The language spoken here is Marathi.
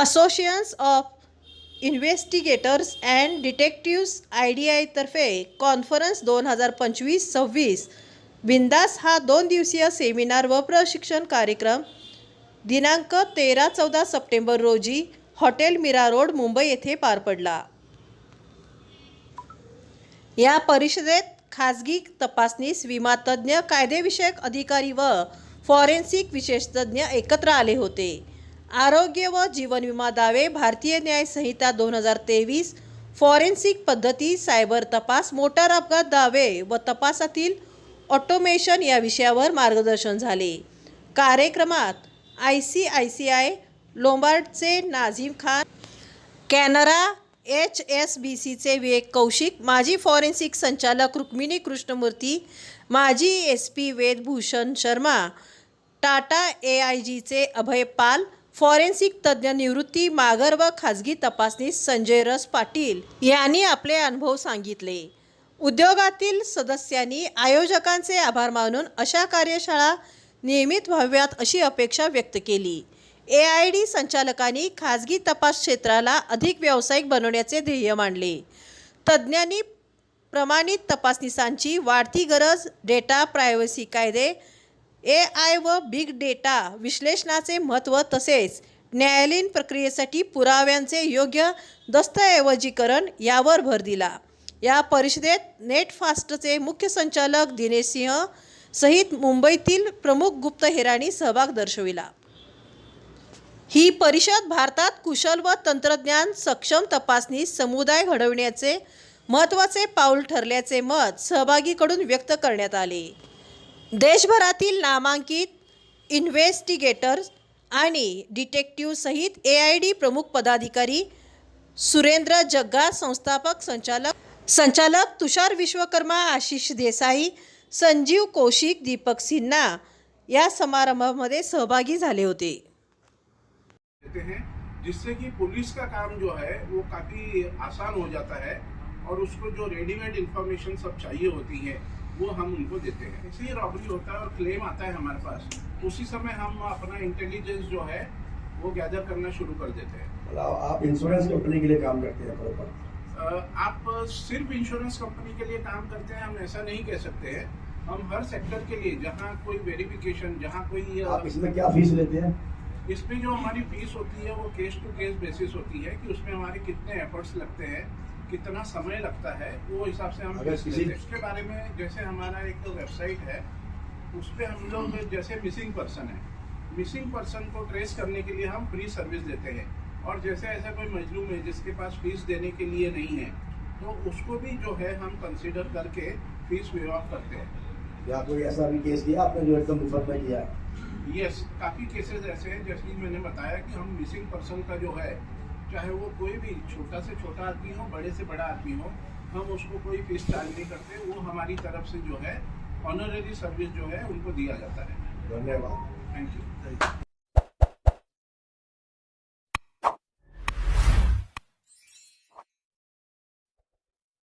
Associations of investigators and detectives I D आयतर्फे conference दोन हजार पंचवीस सव्वीस. बिंदास हा दोन दिवसीय सेमिनार व प्रशिक्षण कार्यक्रम. दिनांक तेरा चौदा सप्टेंबर रोजी हॉटेल मीरा रोड मुंबई येथे पार पडला. या परिषदेत खाजगी तपासनीस विमा तज्ज्ञ कायदेविषयक अधिकारी व फॉरेन्सिक विशेषतज्ञ एकत्र आले होते. आरोग्य व जीवन विमा दावे भारतीय न्याय संहिता दोन हजार तेवीस फॉरेन्सिक पद्धती सायबर तपास मोटार अपघात दावे व तपासातील ऑटोमेशन या विषयावर मार्गदर्शन झाले. कार्यक्रमात I C I C I लोंबार्डचे Nazim Khan Canara H S B सीचे विवेक कौशिक माजी फॉरेन्सिक संचालक रुक्मिणी कृष्णमूर्ती माजी S P Vedbhushan Sharma Tata A I जीचे अभय पाल फॉरेन्सिक तज्ज्ञ निवृत्ती मागर व खाजगी तपासणीस संजय रस पाटील यांनी आपले अनुभव सांगितले. उद्योगातील सदस्यांनी आयोजकांचे आभार मानून अशा कार्यशाळा नियमित व्हाव्यात अशी अपेक्षा व्यक्त केली. ए आय डी संचालकांनी खाजगी तपास क्षेत्राला अधिक व्यावसायिक बनवण्याचे ध्येय मांडले. तज्ज्ञांनी प्रमाणित तपासनिसांची वाढती गरज डेटा प्रायव्हसी कायदे ए आय व बिग डेटा विश्लेषणाचे महत्त्व तसेच न्यायालयीन प्रक्रियेसाठी पुराव्यांचे योग्य दस्तऐवजीकरण यावर भर दिला. या परिषदेत नेटफास्टचे मुख्य संचालक दिनेश सिंह सहित मुंबईतील प्रमुख गुप्तहेरांनी सहभाग दर्शविला. ही परिषद भारतात कुशल व तंत्रज्ञान सक्षम तपासणी समुदाय घडविण्याचे महत्त्वाचे पाऊल ठरल्याचे मत सहभागीकडून व्यक्त करण्यात आले. देशभरातील नामांकित इन्व्हेस्टिगेटर्स आणि डिटेक्टिव्ह सहित ए आय डी प्रमुख पदाधिकारी सुरेंद्र जग्गा संस्थापक संचालक संचालक तुषार विश्वकर्मा आशिष देसाई संजीव कौशिक दीपक सिन्हा या समारंभामध्ये सहभागी झाले होते. जिससे कि पुलिस का काम जो है वो काफ़ी आसान हो जाता है और उसको जो रेडीमेड इन्फॉर्मेशन सब चाहिए होती है वो हम उनको देते हैं। इसलिए रॉबरी होता है और क्लेम आता है हमारे पास। उसी समय हम अपना इंटेलिजेंस जो है वो गैदर करना शुरू कर देते हैं। मतलब आप इंश्योरेंस कंपनी के लिए काम करते हैं बरोबर अ, आप सिर्फ़ इंश्योरेंस कंपनी के लिए काम करते हैं हम ऐसा नहीं कह सकते हैं। हम हर सेक्टर के लिए जहाँ कोई वेरिफिकेशन जहाँ कोई आप इसमें क्या फ़ीस लेते हैं? इसमें जो हमारी फ़ीस होती है वो केस टू केस बेसिस होती है कि उसमें हमारे कितने एफर्ट्स लगते हैं। कितना समय लगता है वो हिसाब से हम उसके बारे में जैसे हमारा एक वेबसाइट है उस पर हम लोग जैसे मिसिंग पर्सन है। मिसिंग पर्सन को ट्रेस करने के लिए हम फ्री सर्विस देते हैं। और जैसे ऐसा कोई मजलूम है जिसके पास फ़ीस देने के लिए नहीं है तो उसको भी जो है हम कंसिडर करके फ़ीस वेव ऑफ़ करते हैं। या कोई ऐसा भी केस किया आपने जो एकदम मुफ़्त में किया? यस काफ़ी केसेस ऐसे हैं जैसे मैंने बताया कि हम मिसिंग पर्सन का जो है चाहे वो कोई भी छोटा से छोटा आदमी हो बड़े से बड़ा आदमी हो हम उसको कोई फ़ीस चार्ज नहीं करते वो हमारी तरफ़ से जो है ऑनररी सर्विस जो है उनको दिया जाता है। धन्यवाद। Thank you